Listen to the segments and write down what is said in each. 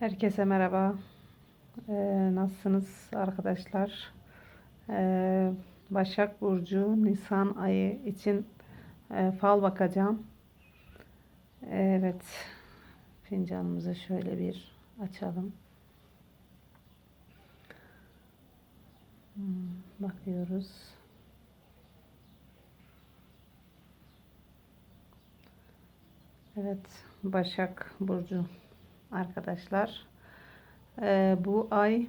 Herkese merhaba. Ee, nasılsınız arkadaşlar? Ee, Başak Burcu Nisan ayı için e, fal bakacağım. Evet. Fincanımızı şöyle bir açalım. Hmm, bakıyoruz. Evet. Başak Burcu arkadaşlar. Ee, bu ay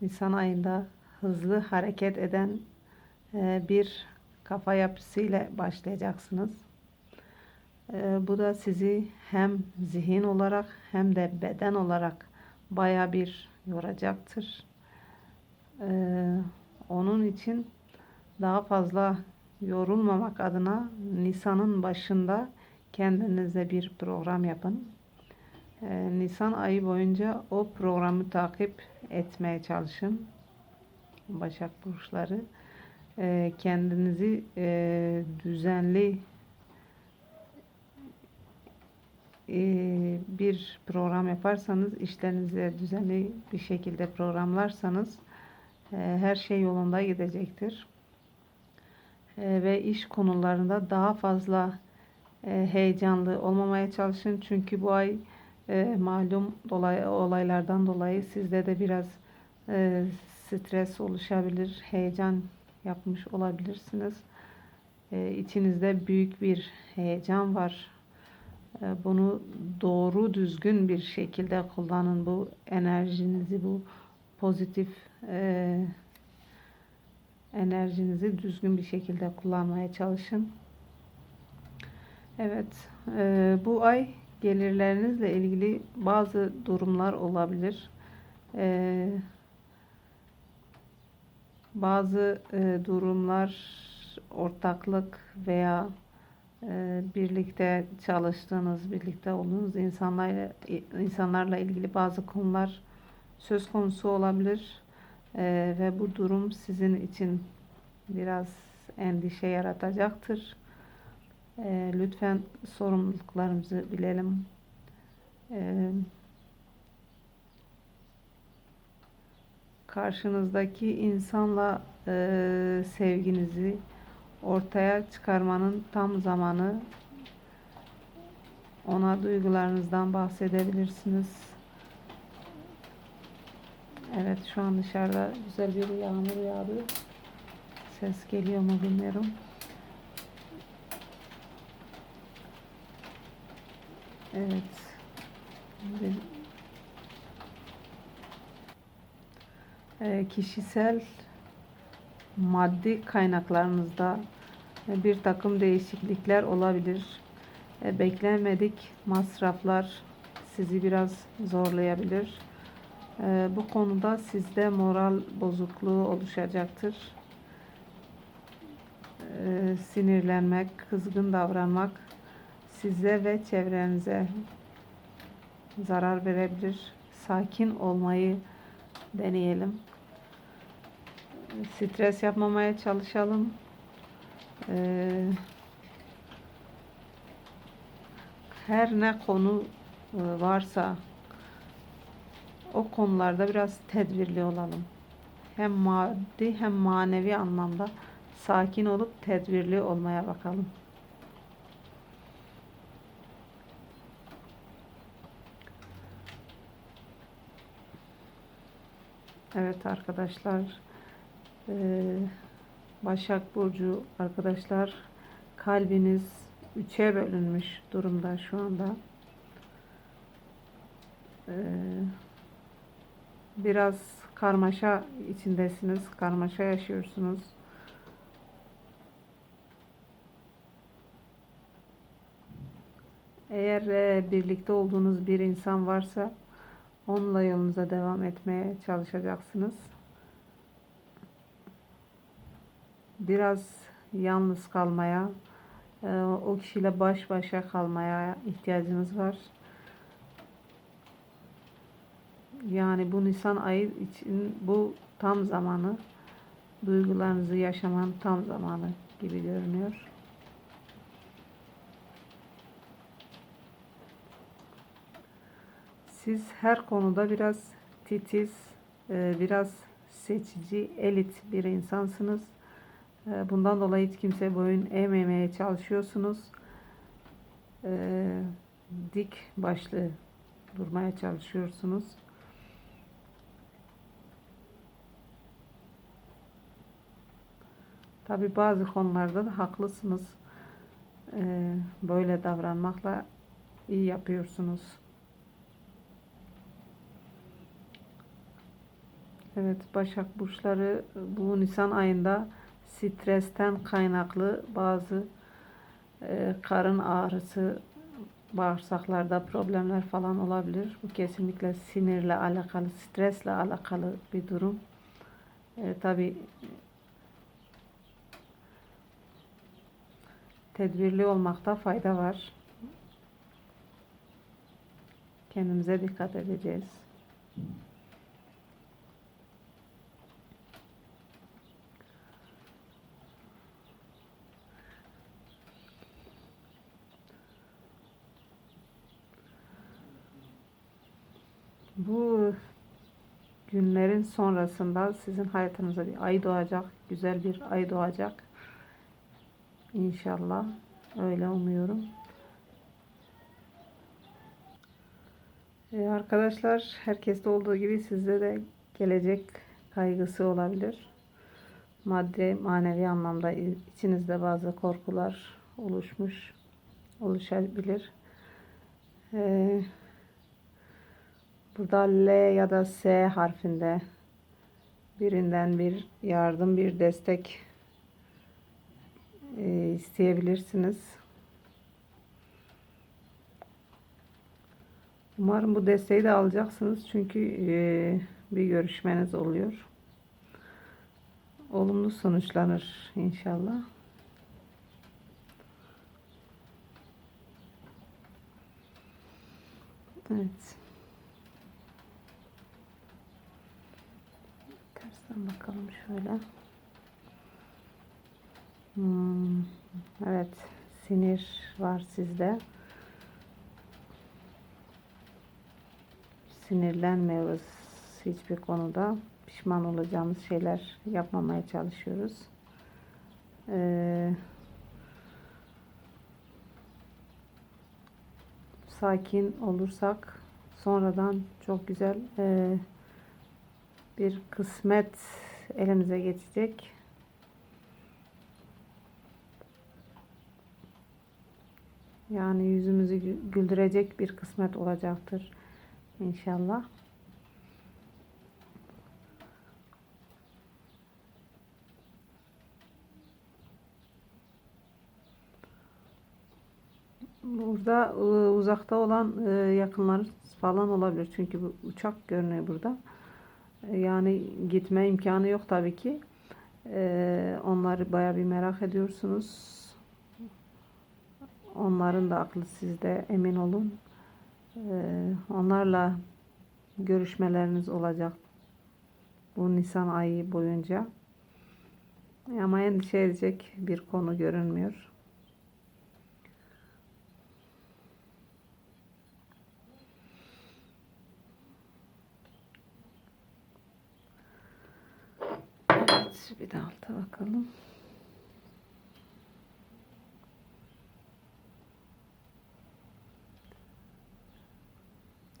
Nisan ayında hızlı hareket eden e, bir kafa yapısıyla başlayacaksınız. Ee, bu da sizi hem zihin olarak hem de beden olarak baya bir yoracaktır. Ee, onun için daha fazla yorulmamak adına Nisan'ın başında kendinize bir program yapın. Ee, Nisan ayı boyunca o programı takip etmeye çalışın. Başak burçları Ee, kendinizi e, düzenli e, bir program yaparsanız işlerinizi düzenli bir şekilde programlarsanız e, her şey yolunda gidecektir. Ve iş konularında daha fazla heyecanlı olmamaya çalışın. Çünkü bu ay e, malum dolay, olaylardan dolayı sizde de biraz e, stres oluşabilir, heyecan yapmış olabilirsiniz. E, içinizde büyük bir heyecan var. E, bunu doğru düzgün bir şekilde kullanın. Bu enerjinizi, bu pozitif e, enerjinizi düzgün bir şekilde kullanmaya çalışın. Evet, e, bu ay gelirlerinizle ilgili bazı durumlar olabilir. E, bazı e, durumlar ortaklık veya e, birlikte çalıştığınız, birlikte olduğunuz insanlarla insanlarla ilgili bazı konular söz konusu olabilir. E, ve bu durum sizin için biraz endişe yaratacaktır. E, lütfen sorumluluklarımızı bilelim. E, karşınızdaki insanla e, sevginizi ortaya çıkarmanın tam zamanı. Ona duygularınızdan bahsedebilirsiniz. Evet şu an dışarıda güzel bir yağmur yağdı. Ses geliyor mu bilmiyorum. Evet. E, kişisel maddi kaynaklarınızda bir takım değişiklikler olabilir. E, beklenmedik masraflar sizi biraz zorlayabilir. E, bu konuda sizde moral bozukluğu oluşacaktır. Sinirlenmek, kızgın davranmak size ve çevrenize zarar verebilir. Sakin olmayı deneyelim. Stres yapmamaya çalışalım. Ee, her ne konu e, varsa o konularda biraz tedbirli olalım. Hem maddi hem manevi anlamda sakin olup tedbirli olmaya bakalım. Evet arkadaşlar. Ee, Başak Burcu arkadaşlar kalbiniz üçe bölünmüş durumda şu anda. Ee, biraz karmaşa içindesiniz. Karmaşa yaşıyorsunuz. Eğer e, birlikte olduğunuz bir insan varsa Onunla yolunuza devam etmeye çalışacaksınız. Biraz yalnız kalmaya, e, o kişiyle baş başa kalmaya ihtiyacınız var. Yani bu Nisan ayı için bu tam zamanı, duygularınızı yaşaman tam zamanı gibi görünüyor. Siz her konuda biraz titiz, e, biraz seçici, elit bir insansınız. E, Bundan dolayı hiç kimse boyun eğmemeye çalışıyorsunuz. E, Dik başlı durmaya çalışıyorsunuz. Tabi bazı konularda da haklısınız. Böyle davranmakla iyi yapıyorsunuz. Evet, Başak burçları bu Nisan ayında stresten kaynaklı bazı e, karın ağrısı, bağırsaklarda problemler falan olabilir. Bu kesinlikle sinirle alakalı, stresle alakalı bir durum. E, tabii tedbirli olmakta fayda var. Kendimize dikkat edeceğiz. Bu günlerin sonrasında sizin hayatınıza bir ay doğacak. Güzel bir ay doğacak. İnşallah. Öyle umuyorum. Ee, arkadaşlar herkeste olduğu gibi sizde de gelecek kaygısı olabilir. Maddi manevi anlamda içinizde bazı korkular oluşmuş oluşabilir. Ee, Burada L ya da S harfinde birinden bir yardım, bir destek e, isteyebilirsiniz. Umarım bu desteği de alacaksınız çünkü e, bir görüşmeniz oluyor. Olumlu sonuçlanır inşallah. Evet. Tersten bakalım şöyle. Hmm, evet, sinir var sizde. Sinirlenmiyoruz hiçbir konuda. Pişman olacağımız şeyler yapmamaya çalışıyoruz. Ee, sakin olursak sonradan çok güzel e, bir kısmet elimize geçecek. Yani yüzümüzü güldürecek bir kısmet olacaktır inşallah. Burada e, uzakta olan e, yakınlar falan olabilir. Çünkü bu uçak görünüyor burada. Yani gitme imkanı yok tabii ki. Onları baya bir merak ediyorsunuz. Onların da aklı sizde emin olun. Onlarla görüşmeleriniz olacak. Bu Nisan ayı boyunca. Ama endişe edecek bir konu görünmüyor. Evet, bir de alta bakalım.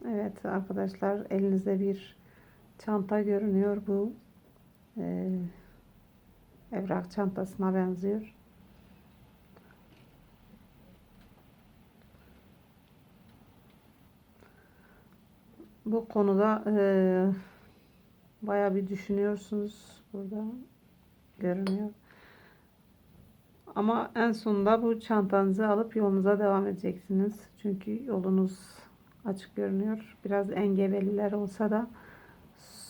Evet arkadaşlar elinizde bir çanta görünüyor bu e, evrak çantasına benziyor. Bu konuda e, baya bir düşünüyorsunuz burada görünüyor. Ama en sonunda bu çantanızı alıp yolunuza devam edeceksiniz. Çünkü yolunuz açık görünüyor. Biraz engebeliler olsa da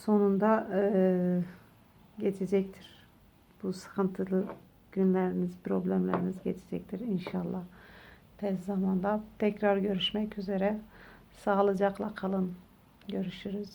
sonunda e, geçecektir. Bu sıkıntılı günleriniz, problemleriniz geçecektir inşallah. Tez zamanda tekrar görüşmek üzere. Sağlıcakla kalın. Görüşürüz.